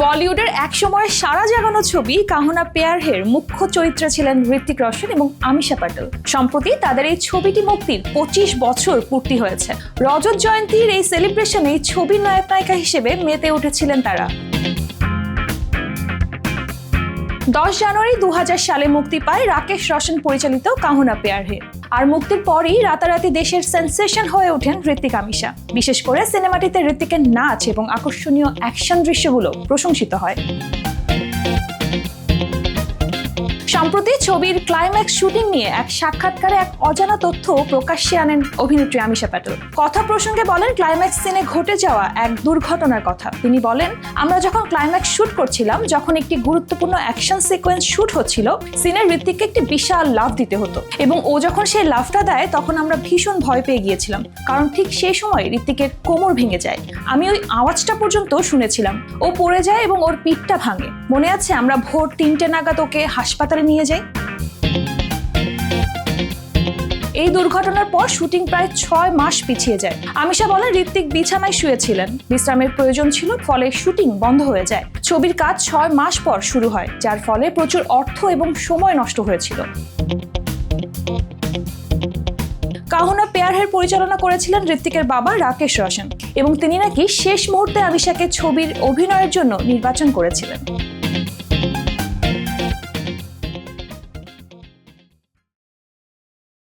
বলিউডের একসময় সারা জাগানো ছবি কাহনা পেয়ারহের মুখ্য চরিত্রে ছিলেন ঋত্বিক রোশন এবং আমিষা প্যাটেল সম্প্রতি তাদের এই ছবিটি মুক্তির পঁচিশ বছর পূর্তি হয়েছে। রজত জয়ন্তীর এই সেলিব্রেশনে ছবির নায়ক নায়িকা হিসেবে মেতে উঠেছিলেন তারা। দশ জানুয়ারি দু হাজার সালে মুক্তি পায় রাকেশ রোশন পরিচালিত কাহুনা পেয়ার হে আর মুক্তির পরই রাতারাতি দেশের সেন্সেশন হয়ে ওঠেন ঋত্বিক আমিশা বিশেষ করে সিনেমাটিতে ঋত্বিকের নাচ এবং আকর্ষণীয় অ্যাকশন দৃশ্যগুলো প্রশংসিত হয়। সম্প্রতি ছবির ক্লাইম্যাক্স শুটিং নিয়ে এক সাক্ষাৎকারে এক অজানা তথ্য প্রকাশ্যে আনেন অভিনেত্রী আমিষা প্যাটেল। কথা প্রসঙ্গে বলেন ক্লাইম্যাক্স সিনে ঘটে যাওয়া এক দুর্ঘটনার কথা। তিনি বলেন, আমরা যখন ক্লাইম্যাক্স শুট করছিলাম, যখন একটি গুরুত্বপূর্ণ অ্যাকশন সিকোয়েন্স শুট হচ্ছিল সিনের ঋত্বিককে একটি বিশাল লাভ দিতে হতো। এবং ও যখন সেই লাভটা দেয়, তখন আমরা ভীষণ ভয় পেয়ে গিয়েছিলাম। কারণ ঠিক সেই সময় ঋত্বিকের কোমর ভেঙে যায়। আমি ওই আওয়াজটা পর্যন্ত শুনেছিলাম। ও পড়ে যায় এবং ওর পিঠটা ভাঙে। মনে আছে, আমরা ভোর তিনটে নাগাদ ওকে হাসপাতালে নিয়ে যাই। এই দুর্ঘটনার পর শুটিং প্রায় ছয় মাস পিছিয়ে যায়। আমিষা বলেন, ঋত্বিক বিছানায় শুয়েছিলেন। বিশ্রামের প্রয়োজন ছিল, ফলে শুটিং বন্ধ হয়ে যায়। ছবির কাজ ছয় মাস পর শুরু হয়, যার ফলে প্রচুর অর্থ এবং সময় নষ্ট হয়েছিল। কাহুনা পেয়ারহের পরিচালনা করেছিলেন ঋত্বিকের বাবা রাকেশ রোশন এবং তিনি নাকি শেষ মুহূর্তে আমিষাকে ছবির অভিনয়ের জন্য নির্বাচন করেছিলেন।